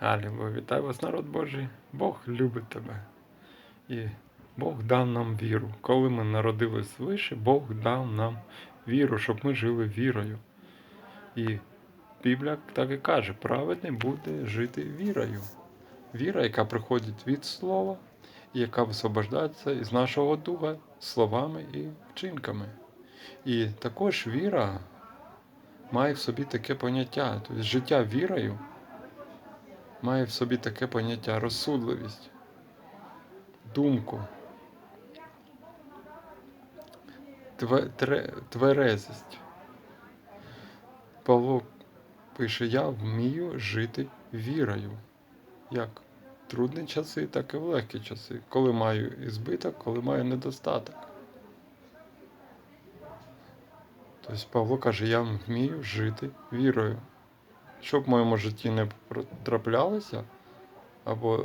Алілуя, вітаю вас, народ Божий. Бог любить тебе. І Бог дав нам віру. Коли ми народились свише, Бог дав нам віру, щоб ми жили вірою. І Біблія так і каже: праведний буде жити вірою. Віра, яка приходить від слова, і яка висвобождається із нашого духа словами і вчинками. І також віра має в собі таке поняття, тобто життя вірою має в собі таке поняття розсудливість, думку, тверезість. Павло пише: Я вмію жити вірою, як в трудні часи, так і в легкі часи, коли маю ізбиток, коли маю недостаток. Тобто Павло каже, я вмію жити вірою. Що в моєму житті не траплялося, або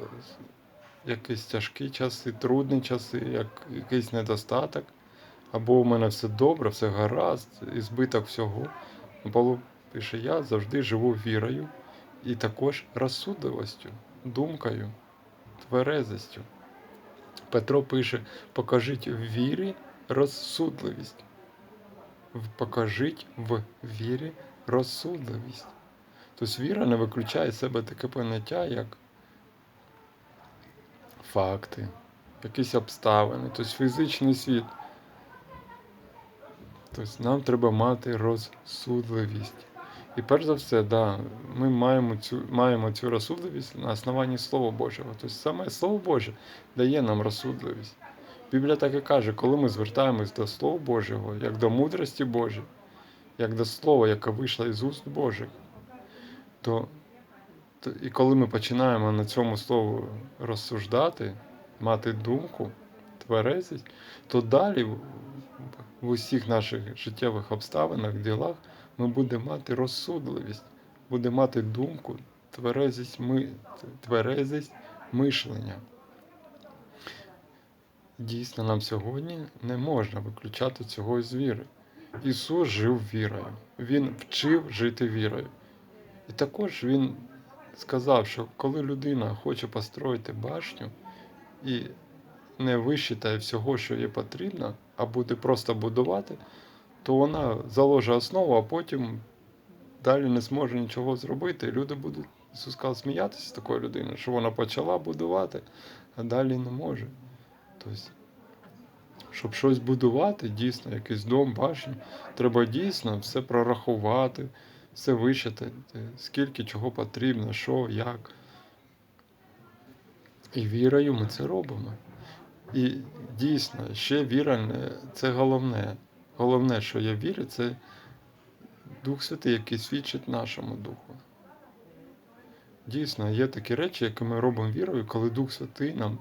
якісь тяжкі часи, трудні часи, як якийсь недостаток, або у мене все добре, все гаразд, і збиток всього. Павло пише, я завжди живу вірою і також розсудливостю, думкою, тверезістю. Петро пише: покажіть в вірі розсудливість. Покажіть в вірі розсудливість. Тобто віра не виключає з себе таке поняття, як факти, якісь обставини, тобто фізичний світ. Тобто нам треба мати розсудливість. І перш за все, да, ми маємо цю, маємо цю розсудливість на основанні Слова Божого. Тобто саме Слово Боже дає нам розсудливість. Біблія так і каже, коли ми звертаємось до Слова Божого, як до мудрості Божої, як до Слова, яке вийшло із уст Божих, то, то і коли ми починаємо на цьому слову розсуждати, мати думку, тверезість, то далі в, усіх наших життєвих обставинах, ділах ми будемо мати розсудливість, будемо мати думку, тверезість, ми, тверезість мишлення. Дійсно, нам сьогодні не можна виключати цього із віри. Ісус жив вірою, Він вчив жити вірою. І також Він сказав, що коли людина хоче построїти башню і не вищитає всього, що їй потрібно, а буде просто будувати, то вона заложить основу, а потім далі не зможе нічого зробити. Люди будуть, Ісус сміятися з такої людини, що вона почала будувати, а далі не може. Тобто, щоб щось будувати, дійсно, якийсь дом, башню, треба дійсно все прорахувати, все вичитати, скільки чого потрібно, що, як. І вірою ми це робимо. І дійсно, ще віра це головне. Головне, що я вірю, це Дух Святий, який свідчить нашому духу. Дійсно, є такі речі, які ми робимо вірою, коли Дух Святий нам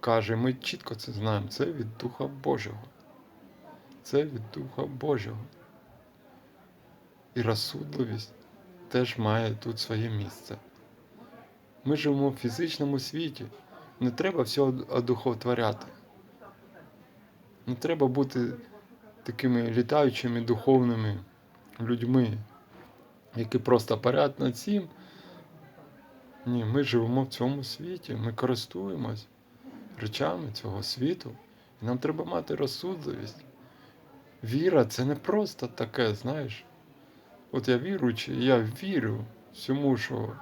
каже, ми чітко це знаємо, це від Духа Божого. Це від Духа Божого. І розсудливість теж має тут своє місце. Ми живемо в фізичному світі. Не треба все одухотворяти. Не треба бути такими літаючими духовними людьми, які просто парять над цим. Ні, ми живемо в цьому світі, ми користуємось речами цього світу, і нам треба мати розсудливість. Віра це не просто таке, знаєш. От я віруючий, я вірю всьому, що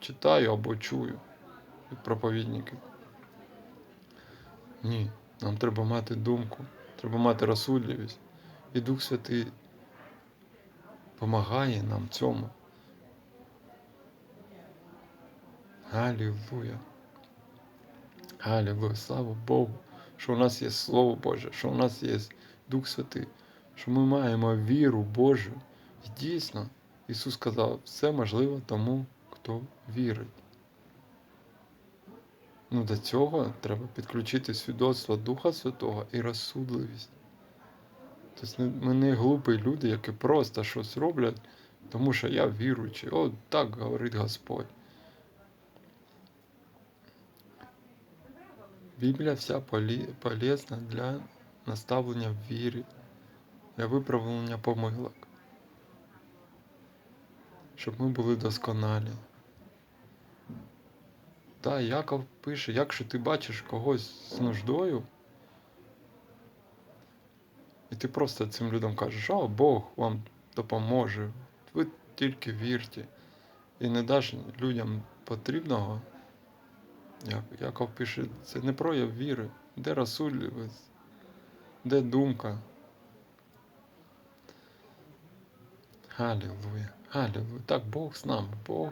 читаю або чую від проповідників. Ні, нам треба мати думку, треба мати розсудливість. І Дух Святий допомагає нам цьому. Алілуя. Алілуя, слава Богу, що у нас є Слово Боже, що у нас є Дух Святий, що ми маємо віру Божу. І дійсно, Ісус сказав, все можливо тому, хто вірить. Ну, до цього треба підключити свідоцтво Духа Святого і розсудливість. Тобто ми не глупі люди, які просто щось роблять, тому що я віруючий. О, так говорить Господь. Біблія вся полезна для наставлення в вірі, для виправлення помилок, щоб ми були досконалі. Та Яков пише, якщо ти бачиш когось з нуждою, і ти просто цим людям кажеш, о, Бог вам допоможе, ви тільки вірте. І не даш людям потрібного, Яков пише, це не прояв віри, де розсудливість, де думка. Аллилуйя, Аллилуйя. Так Бог з нами, Бог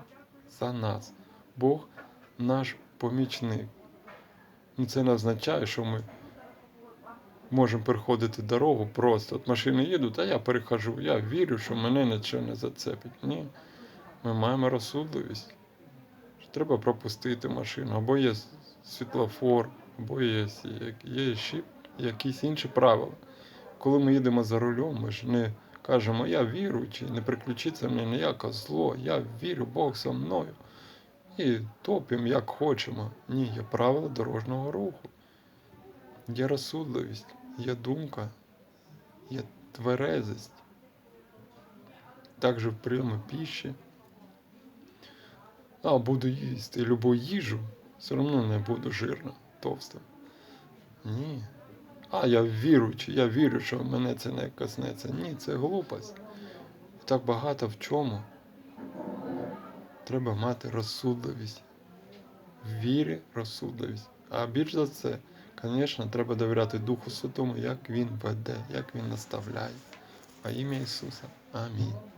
за нас, Бог наш помічник. Ну, Це не означає, що ми можемо переходити дорогу просто. От машини їдуть, а я перехожу. Я вірю, що мене нічого не зацепить. Ні. Ми маємо розсудливість. Що Треба пропустити машину, або є світлофор, або є, є ще якісь інші правила. Коли ми їдемо за рулем, ми ж не кажемо, я віруючий, не приключиться мені ніяке зло, я вірю, Бог со мною. І топимо, як хочемо. Ні, є правила дорожнього руху. Є розсудливість, є думка, є тверезість. Також в прийомі піші. А буду їсти любу їжу, все одно не буду жирним, товстим. Ні. А я віруючий, я вірю, що мене це не коснеться. Ні, це глупость. Так багато в чому. Треба мати розсудливість. В вірі розсудливість. А більш за це, звісно, треба довіряти Духу Святому, як Він веде, як Він наставляє. Во ім'я Ісуса. Амінь.